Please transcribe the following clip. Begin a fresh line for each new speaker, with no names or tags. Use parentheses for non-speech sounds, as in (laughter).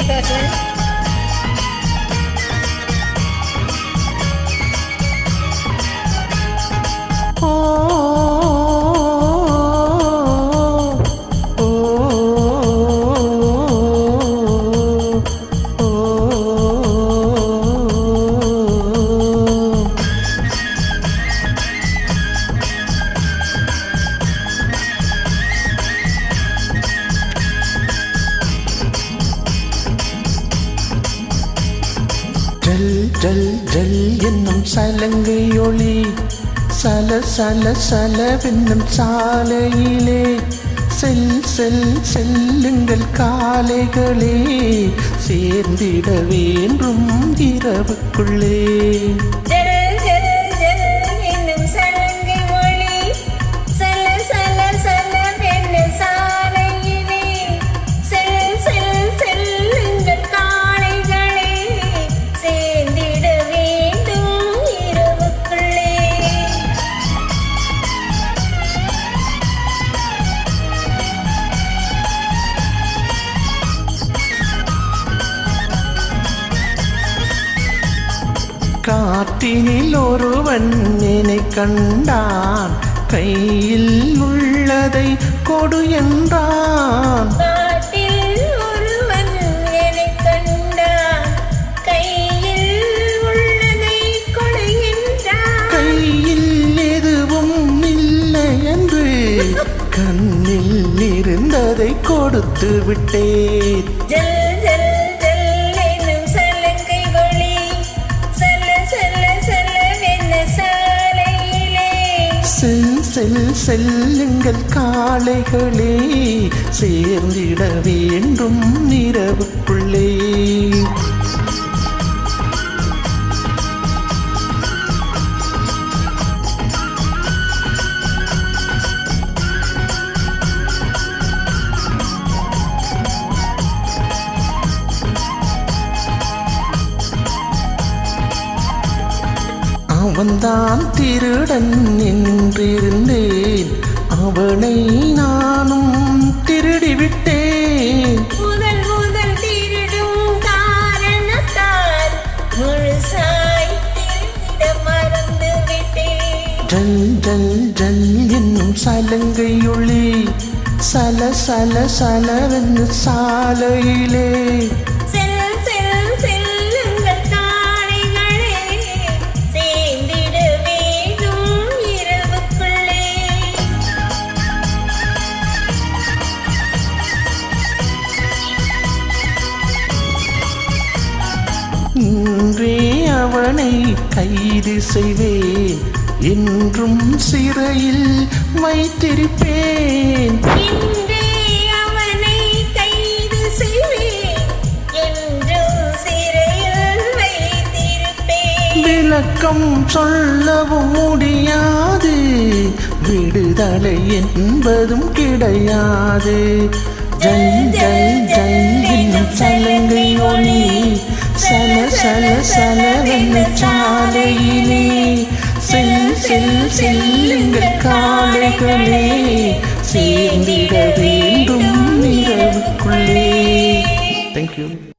Hey, cousin. Jal Jal என்னும் சலங்கை ஒளி. சல சல சலவென்னும் சாலையிலே. செல் செல் செல்லுங்கள் காலைகளே சேர்ந்திட வேண்டும் இரவுக்குள்ளே காற்றினில் ஒருவன் என்னை கண்டான் கையில் உள்ளதை கொடு என்றான்
காட்டில் ஒருவன் என்னைக் கண்டான். கையில் உள்ளதை கொடுகின்றான்.
கையில் எதுவும் இல்லை என்று (laughs) கண்ணில் இருந்ததை கொடுத்து விட்டேன்
செல் செல்
செல்லுங்கள் காளைகளே. சேர்ந்திட வேண்டும் நிரவு அவன்தான் திருடன் என்றிருந்தேன் அவனை நானும் திருடிவிட்டேன்.
முதல் முதல் திருடும் காரணத்தால் முழுசாய் மறந்து விட்டேன்
ஜல் ஜல் ஜல் என்னும் சலங்கை ஒளி சல சல சலவென்று சாலையிலே அவனை கைது செய்வேன். என்றும் சிறையில் வைத்திருப்பேன். விளக்கம் சொல்லவும் முடியாது. விடுதலை என்பதும் கிடையாது. ஜல் ஜல் ஜல் என்னும் சலங்கை ஒளி சலசலவென்ன சாலையிலே செல் செல் செல்லுங்கள் காலைகளே. சேர்ந்திட வேண்டும் இரவுக்குள்ளே தேங்க்யூ